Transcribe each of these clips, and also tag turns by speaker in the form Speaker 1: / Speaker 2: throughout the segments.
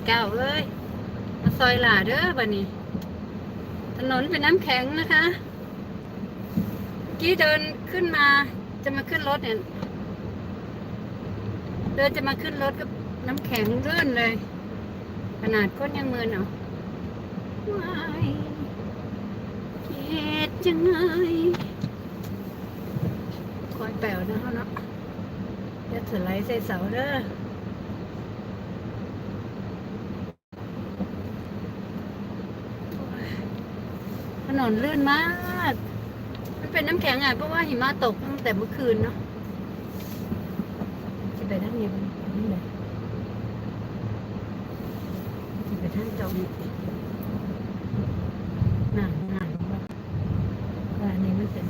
Speaker 1: เกิดเก้าเอ้ย มาซอยหลาเด้อบันนี้ ถนนเป็นน้ำแข็งนะคะ กี้เดินขึ้นมาจะมาขึ้นรถเนี่ย เดินจะมาขึ้นรถก็น้ำแข็งเลื่อนเลย ขนาดก้นยังมือเนาะวายเหตุยังไงคอยแปลวนะเขาเนาะจะสไลด์ใส่เสาเด้อ นนลื่นมาก มันเป็นน้ำแข็งอะเพราะว่าหิมะตกตั้งแต่เมื่อคืนเนาะจะไปทางนี้มันนี่เลยจะไปทางจอมหนังหนังว่าว่าอันนี้มันเป็น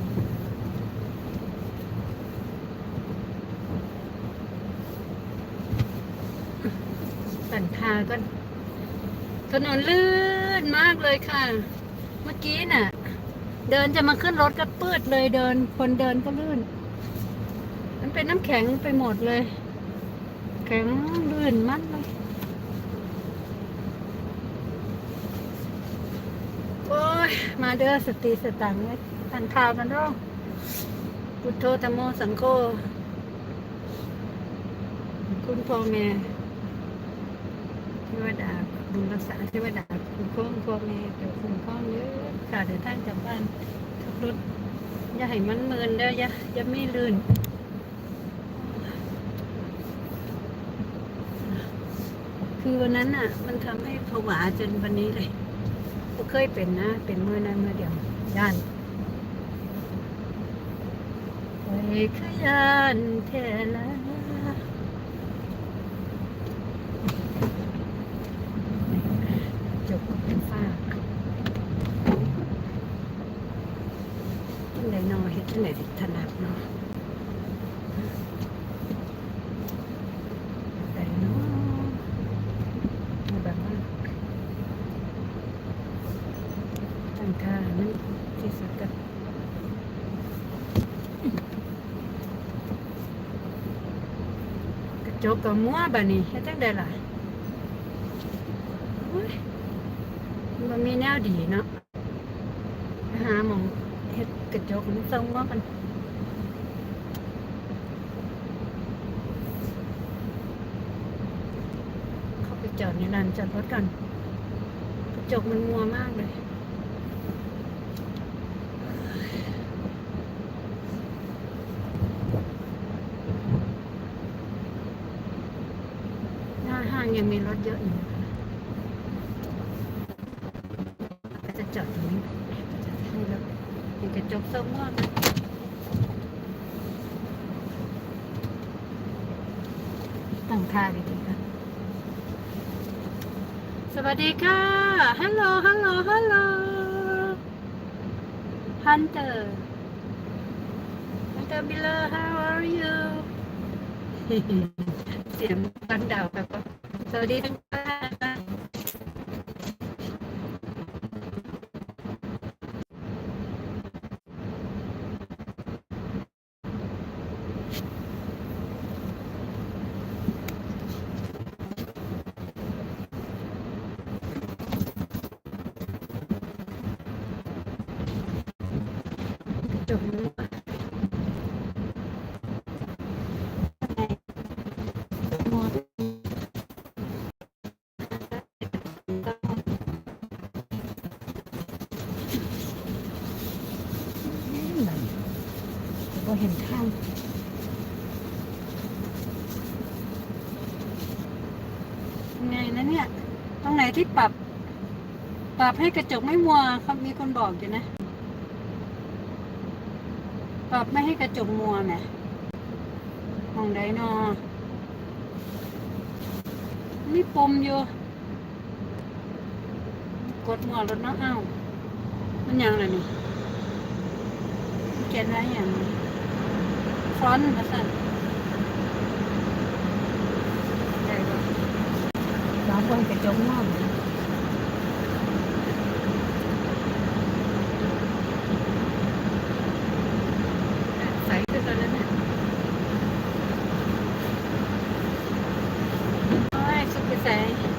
Speaker 1: สันคาก็ถนนลื่นมากเลยค่ะ กี้น่ะ เดินจะมาขึ้นรถก็ปืดเลยเดิน คนเดินก็ลื่น มันเป็นน้ำแข็งไปหมดเลย แข็งลื่นมัดเลยโอ้ยมาเด้อสติสตังค์ไว้ทานข้าวกันร้องพุทโธธรรมโมสังโฆคุณพ่อแม่เทวดา บุญรักษาเทวดาคุณพ่อพ่อแม่เดี๋ยวคุณพ่อเยอะค่ะเดี๋ยวท่านกลับบ้านขับรถอย่าให้มันเมินเด้ออย่าอย่าไม่ลื่นคือวันนั้นอะ มันทำให้ผวาจนวันนี้เลยก็เคยเป็นนะ เป็นเมื่อนั้นเมื่อเดียวย่านไปขยันเทละจบก็เป็นฝ้าที่ไหนนอเฮ็ดที่ไหนสิถนัดเนาะแต่เนาะ แบบว่าตั้งค่ามันที่สุดก็กระ จกกับมัวแบบนี้เฮ็ดจังไดล่ะโอ้ยมันมีแนวดีเนาะหาหมองเฮ็ดกระจกมันทรงว่ากันเข้าไปจอดในลานจอดรถกันกระจกมันมัวมากเลย หน้าห้างยังมีรถเยอะอยู่นะคะก็จะจอดตรงนี้ก็จะให้รถมี กระจกส้มมากนตั้งท่าดีๆค่ะ สวัสดีค่ะ ฮัลโหล ฮัลโหล ฮัลโหล ฮันเตอร์ ฮันเตอร์บิลเลอร์ how are you เสียงบันดาวแบบสวัสดีทั้ง ก็เห็นทางไงนะเนี่ย ตรงไหนที่ปรับ ปรับให้กระจกไม่มัวเขามีคนบอกอยู่นะ ปรับไม่ให้กระจกมัวแหมมองได้นอมีปมอยู่ กดมัวรถเนาะเอ้ามันยังอะไงนี่เขียนอะไรอย่าง ฟรอนต์ภาษาได้ปะปรับไว้กระจกมัวแหมใส่ขึ้นแล้วนะโอ้ยสุดไปใส่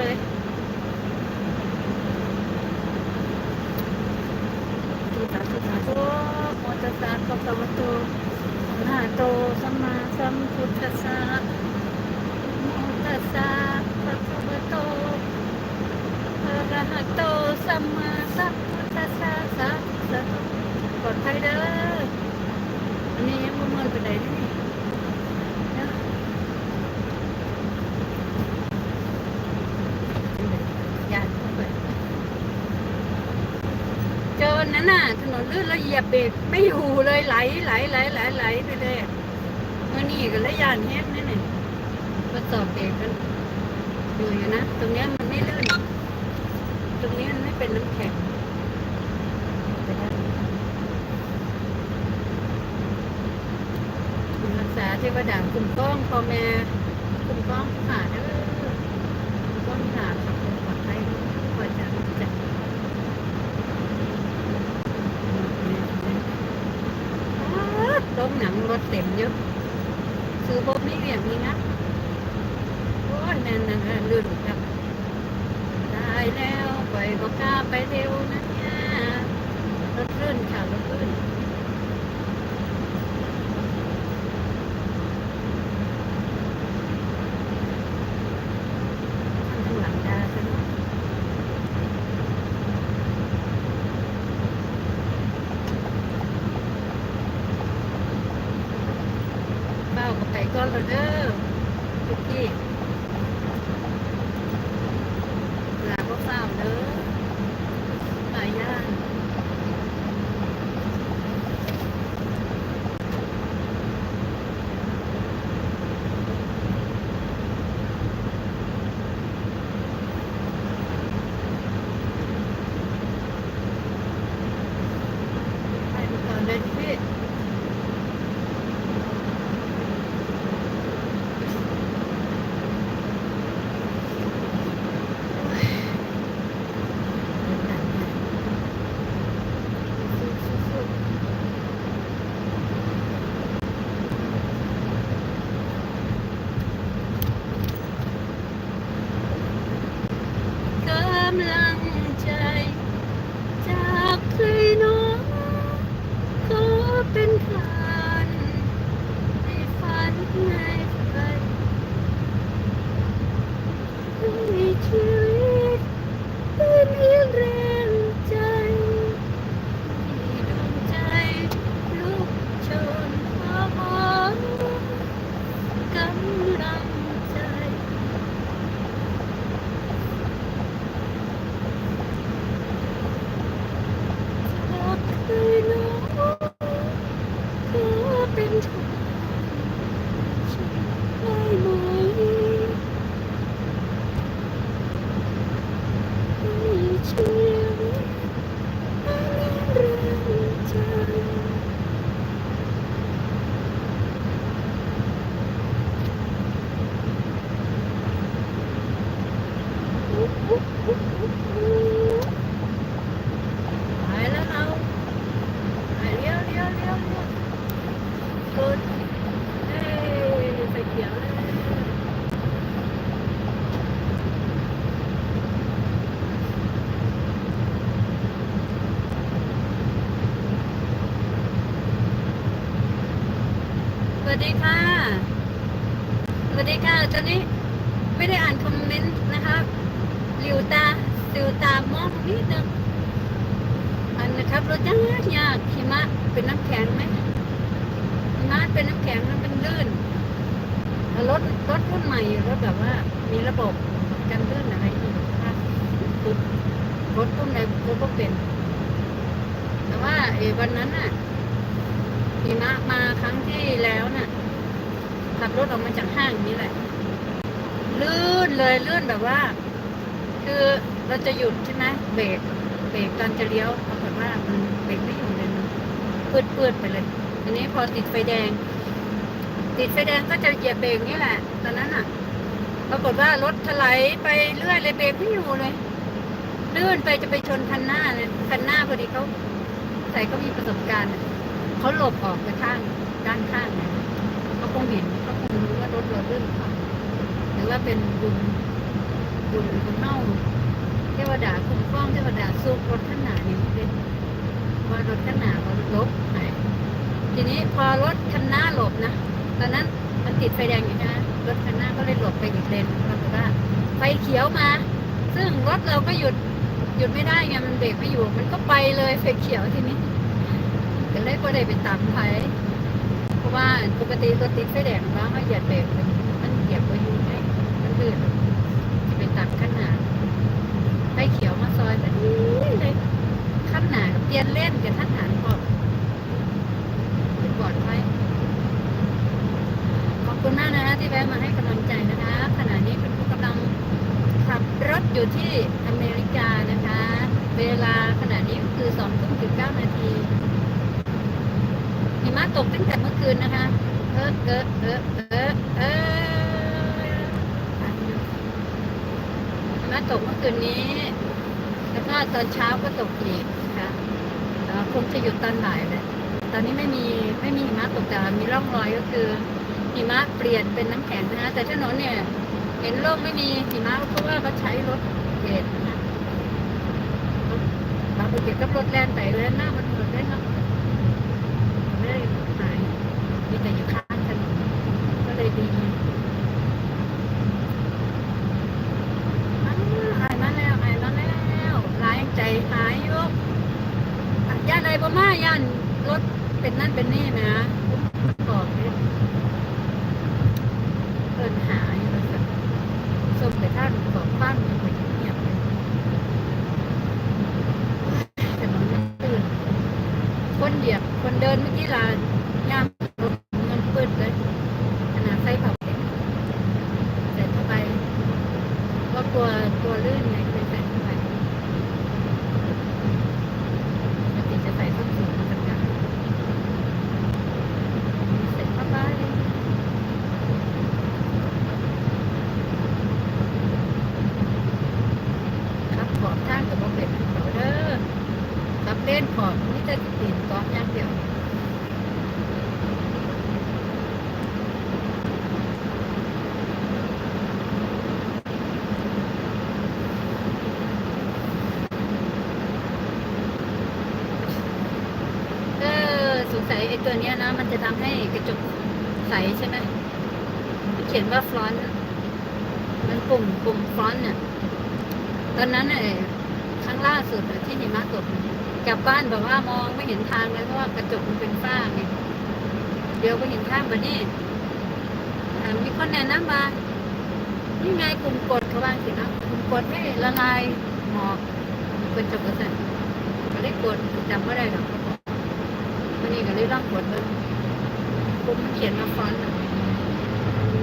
Speaker 1: เลยตุตาตุตาโตโมตัสสะภะคะวะโตอะระหะโตสัมมาสัมพุทธัสสะโมตัสสะภะคะวะโตอะระหะโตสัมมาสัมพุทธัสสะสาธุสาธุปลอดภัยเด้ออันนี้ยังบ่เมินไปไหนนี่เนาะ ยานเข้าไปเจอวั นนั้นน่ะ ถนนลื่นแล้วเหยียบเบรกไม่อยู่เลยไหลไหลไหลไหลไหลไปเลยอะเมื่อนี่ก็เลยยานแห้นั่นน่ะก็ต่อเบรกกันอยู่อยู่นะ ตรงนี้มันไม่ลื่น ตรงนี้มันไม่เป็นน้ำแข็งไปได้คุณรักษาเทวดาคุ้มครองพ่อแม่คุ้มครองผู้ขาเด้อต้ เป็นน้ำแข็งมันเป็นลื่นรถรถรุ่นใหม่รถแบบว่า มีระบบกันลื่นอะไรค่ะรถรถรุ่นไหนรถก็เป็น แต่ว่าเอวันนั้นน่ะหิมะมาครั้งที่แล้วน่ะขับรถออกมาจากห้างนี่แหละ ลื่นเลยลื่นแบบว่า คือเราจะหยุดใช่ไหมเบรกเบรกตอนจะเลี้ยวปรากฏว่ามันเบรกไม่อยู่เลยมันปืดปืดๆไปเลยทีนี้พอติดไฟแดง ติดไฟแดงก็จะเหยียบเบรกนี่แหละ ตอนนั้นอะ ปรากฏว่ารถถลายไปเรื่อยเลยเบรกไม่อยู่เลยลื่นไปจะไปชนคันหน้าเลยคันหน้าพอดีเขาใส่เขามีประสบการณ์เขาหลบออกไปข้างด้านข้างเนี่ยเขาคงเห็นเขาคงรู้ว่ารถเราลื่นค่ะหรือว่าเป็นบุญบุญบุญคุณเน่าเทวดาคุ้มครองเทวดาสุขรถขนาดนี้เป็นว่ารถขนาดมันลบหายทีนี้พอรถคันหน้าหลบนะ ตอนนั้นมันติดไฟแดงอยู่ใช่ไหมรถคันหน้าก็เลยหลบไปอีกเลนปรากฏว่าไฟเขียวมา ซึ่งรถเราก็หยุดหยุดไม่ได้ไงมันเบรกไม่อยู่ มันก็ไปเลยไฟเขียวทีนี้ก็เลยก็ได้ไปตามไฟเพราะว่าปกติรถติดไฟแดงบ้างก็เหยียดเบรกมันเหยียบไปอยู่ให้มันลื่นจะไปตามขั้นหนาไฟเขียวมาซอยแบบนี้เลยขั้นหนาเปลี่ยนเล่นกับท่านหานพอเป็นปลอดภัยข อบคุณมากนะคะที่แวะมาให้กำลังใจนะคะขณะนี้คุณผู้กำลังขับรถอยู่ที่อเมริกานะคะ เวลาขณะนี้คือสองทุ่มสิบเก้านาทีหิมะตกตั้งแต่เมื่อคืนนะคะ เออเออเออเออเออหิมะตกเมื่อคืนนี้แล้วก็ตอนเช้าก็ตกอีกนะคะคงจะหยุดตอนบ่ายเลยตอนนี้ไม่มีไม่มีหิมะตกแต่มีร่องรอยก็คือ หิมะเปลี่ยนเป็นน้ำแข็งนะคะแต่ถนนเนี่ย เห็นโลกไม่มีหิมะเพราะว่าเขาใช้รถเกตนะบางภูเก็ตก็รถแล่นไปแล่นหน้ามันเหมดเลยเนาะไม่ได้หายมีแต่อยู่ข้างถนนก็เลยดีหายมาแล้วหายมาแล้วร้ายใจหายอยู่อะย่านอะไรบ่มาย่านรถเป็นนั่นเป็นนี่นะบอกเลยเอินหายแล้วก็ ส้มไปท่านสองข้างมันไปเงียบเลยถนนมันตื่น คนเดียบคนเดินเมื่อกี้ลานยามรถเงินปืดเลย ขนาดใส่ผ้าเด็กใส่เข้าไปก็กลัวกลัวลื่นไงเลยใส่เข้าไปปกติจะใส่ส้นสูงมาทำงานใส่เข้าไป ครับขอบทางกับบ่เป็นเขาเด้อครับเล่นขอบนี่จะตีนก้อนอย่างเดียวเออสงสัยไอ้ตัวเนี้ยนะ มันจะทำให้กระจกใสใช่ไหมเขียนว่าฟลอนต์มันปุ่มปุ่มฟลอนต์เนี่ย ตอนนั้นเอ้ครั้งล่าสุดที่หิมะตกกลับบ้านแบบว่ามองไม่เห็นทางเลยเพราะว่ากระจกมันเป็นฝ้าไงเดี๋ยวไปเห็นทางมานี่มีคนแนะนำมานี่ไงกลุ่มกดเขาบ้างสินะกลุ่มกดให้ละลายหมอกกระจกกระสันก็ได้กดจำไม่ได้หรอกวันนี้ก็เลยลองกดเลยปุ่มมันเขียนมาฟอนต์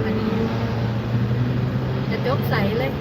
Speaker 1: อันนี้กระจกใสเลย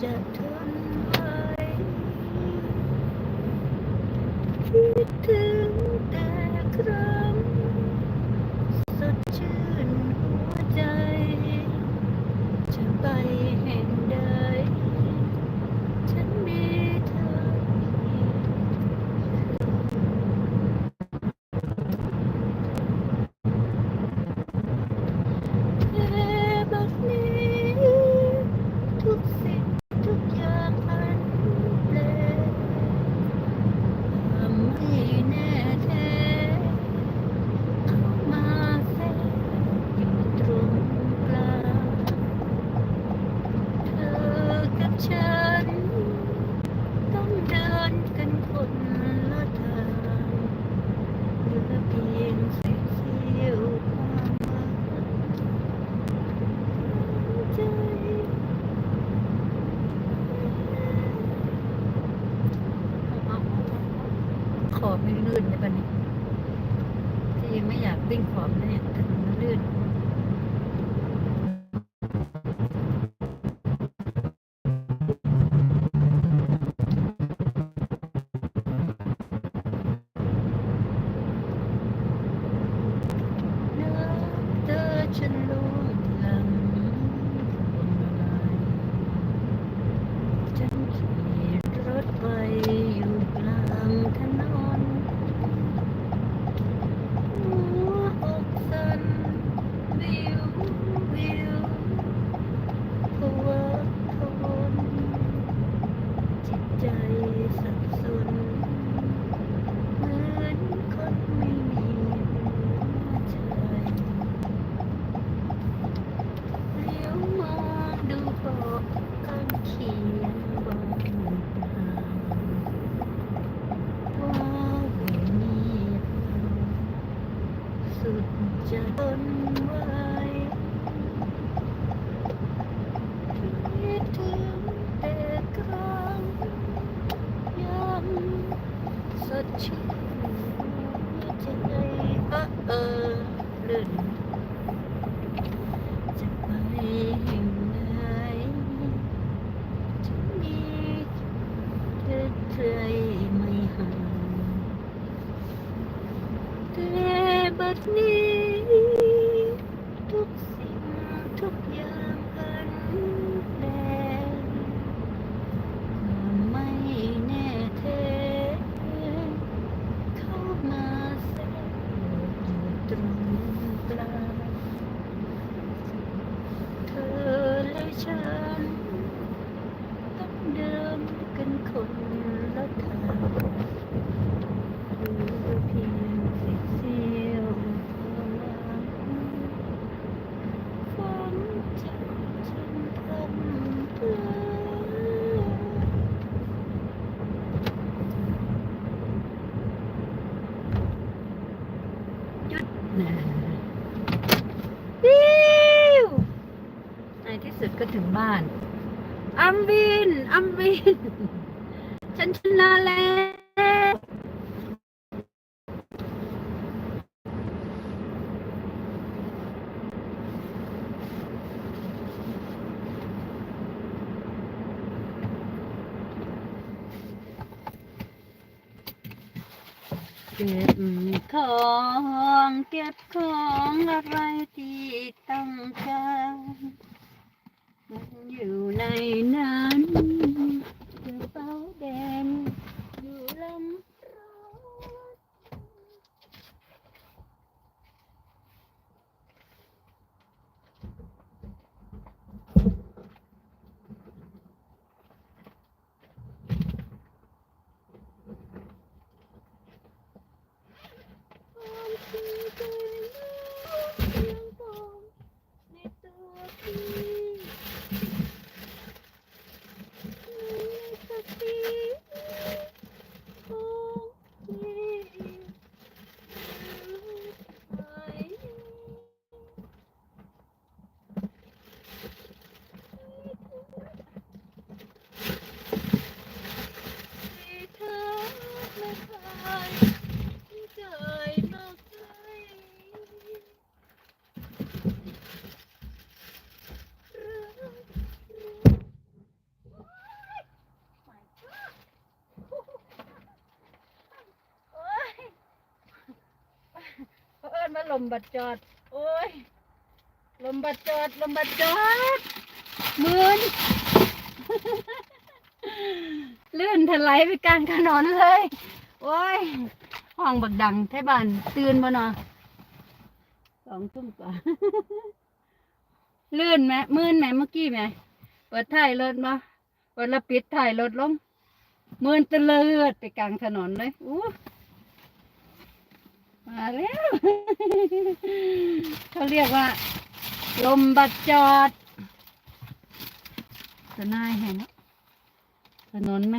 Speaker 1: Xe. เก็บของเก็บของอะไรที่ต้องการอยู่ในนั้น ลมบัดจอด โอ้ย ลมบัดจอด ลมบัดจอดมืนลื่นถลายไปกลางถนนเลย โอ้ย ห้องบักดังไทบ้าน ตื่นบ่เนาะสองทุ่มกว่าลื่นไหมมื่นไหมเมื่อกี้ไหมเปิดถ่ายรถมาเปิดแล้วปิดถ่ายรถลงมื่นตะเลิดไปกลางถนนเลยอู้ มาแล้ว เขาเรียกว่า ลมบัดจอดจะน่ายเห็นถนนไหม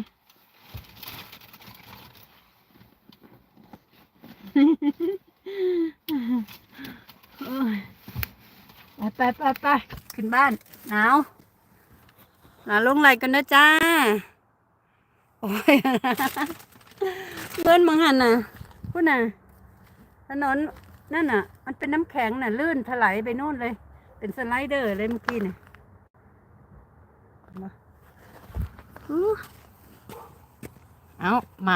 Speaker 1: ไปไปไปไปขึ้นบ้านหนาวหนาวลงไหลกันนะจ้า โอ้ยเบิ้นมังหันน่ะพูดน่ะ ถนนนั่นน่ะ มันเป็นน้ำแข็งน่ะ ลื่นถลายไปโน่นเลย เป็นสไลเดอร์เลยเมื่อกี้เนี่ยมาอู้เอาหมา